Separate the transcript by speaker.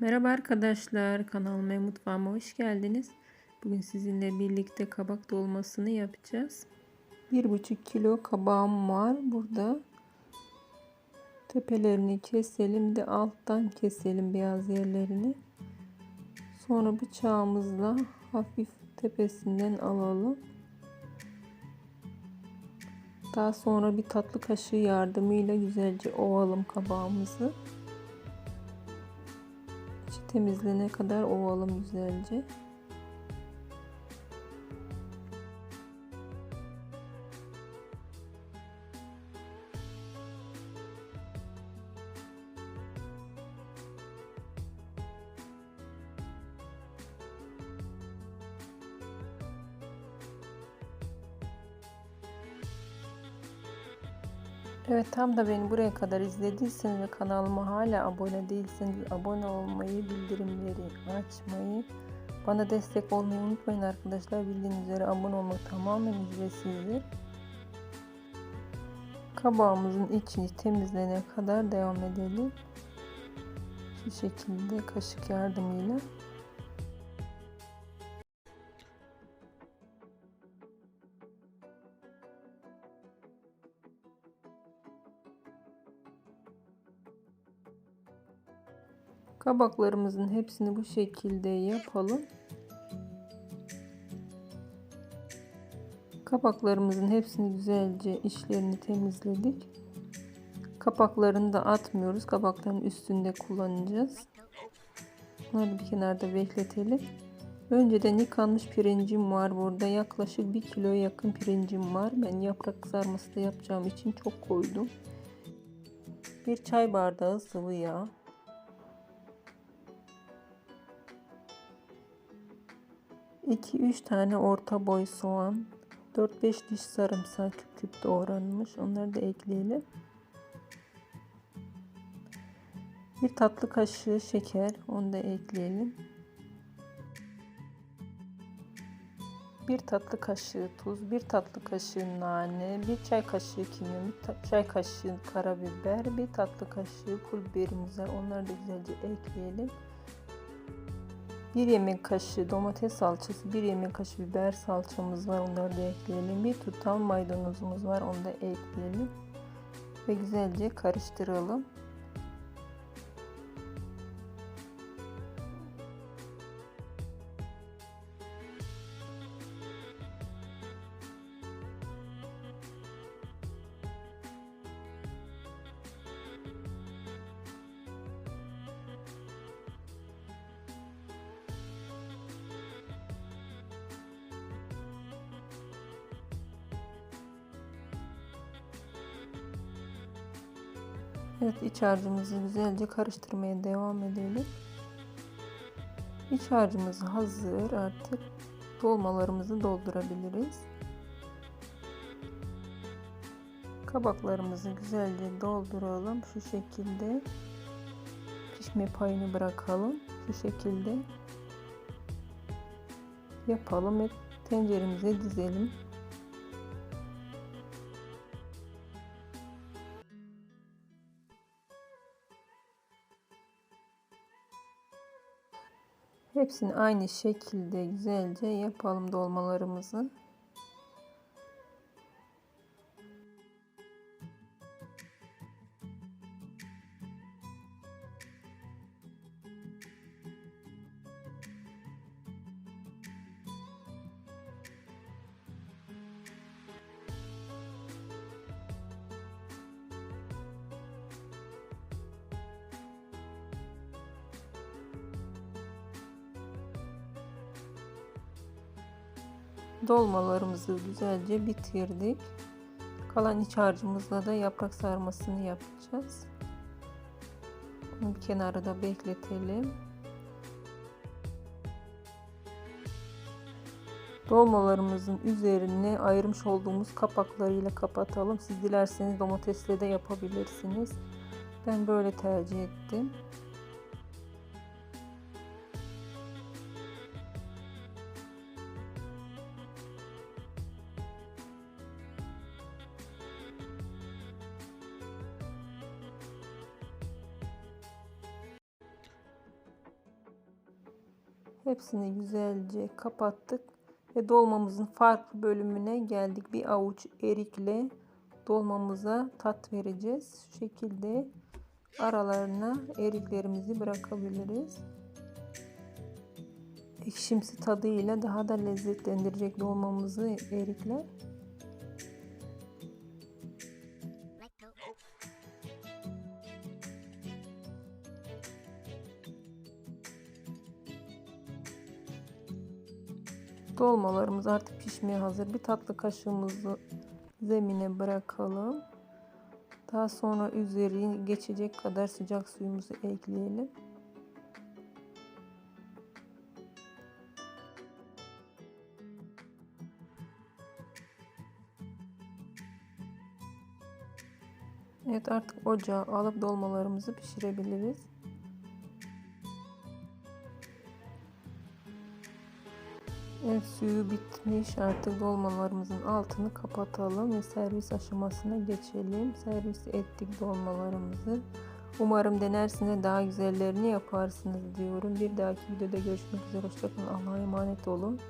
Speaker 1: Merhaba arkadaşlar, kanalıma mutfağıma hoş geldiniz. Bugün sizinle birlikte kabak dolmasını yapacağız. 1,5 kilo kabağım var burada. Tepelerini keselim, de alttan keselim beyaz yerlerini. Sonra bıçağımızla hafif tepesinden alalım. Daha sonra bir tatlı kaşığı yardımıyla güzelce ovalım kabağımızı temizlene kadar ovalım güzelce. Evet tam da beni buraya kadar izlediyseniz ve kanalıma hala abone değilseniz abone olmayı, bildirimleri açmayı, bana destek olmayı unutmayın arkadaşlar. Bildiğiniz üzere abone olmak tamamen ücretsizdir. Kabağımızın içini temizlene kadar devam edelim. Şu şekilde kaşık yardımıyla. Kabaklarımızın hepsini bu şekilde yapalım. Kabaklarımızın hepsini güzelce içlerini temizledik. Kapaklarını da atmıyoruz. Kabakların üstünde kullanacağız. Bunları bir kenarda bekletelim. Önceden yıkanmış pirincim var burada. Yaklaşık 1 kiloya yakın pirincim var. Ben yaprak sarması da yapacağım için çok koydum. Bir çay bardağı sıvı yağ. 2-3 tane orta boy soğan, 4-5 diş sarımsak küp küp doğranmış. Onları da ekleyelim. Bir tatlı kaşığı şeker, onu da ekleyelim. Bir tatlı kaşığı tuz, bir tatlı kaşığı nane, bir çay kaşığı kimyon, bir çay kaşığı karabiber, bir tatlı kaşığı pul biberimiz. Onları da güzelce ekleyelim. 1 yemek kaşığı domates salçası, 1 yemek kaşığı biber salçamız var. Onları da ekleyelim. Bir tutam maydanozumuz var. Onu da ekleyelim. Ve güzelce karıştıralım. Evet iç harcımızı güzelce karıştırmaya devam edelim. İç harcımız hazır. Artık dolmalarımızı doldurabiliriz. Kabaklarımızı güzelce dolduralım. Şu şekilde pişme payını bırakalım. Şu şekilde yapalım ve tenceremize dizelim. Hepsini aynı şekilde güzelce yapalım dolmalarımızı. Dolmalarımızı güzelce bitirdik. Kalan iç harcımızla da yaprak sarmasını yapacağız. Bunu bir kenarda bekletelim. Dolmalarımızın üzerine ayırmış olduğumuz kapaklarıyla kapatalım. Siz dilerseniz domatesle de yapabilirsiniz. Ben böyle tercih ettim. Hepsini güzelce kapattık ve dolmamızın farklı bölümüne geldik. Bir avuç erikle dolmamıza tat vereceğiz. Şu şekilde aralarına eriklerimizi bırakabiliriz. Ekşimsi tadıyla daha da lezzetlendirecek dolmamızı erikler. Dolmalarımız artık pişmeye hazır. Bir tatlı kaşığımızı zemine bırakalım. Daha sonra üzeri geçecek kadar sıcak suyumuzu ekleyelim. Evet artık ocağa alıp dolmalarımızı pişirebiliriz. Evet suyu bitmiş artık dolmalarımızın altını kapatalım ve servis aşamasına geçelim. Servis ettik dolmalarımızı. Umarım denersiniz daha güzellerini yaparsınız diyorum. Bir dahaki videoda görüşmek üzere. Hoşçakalın. Allah'a emanet olun.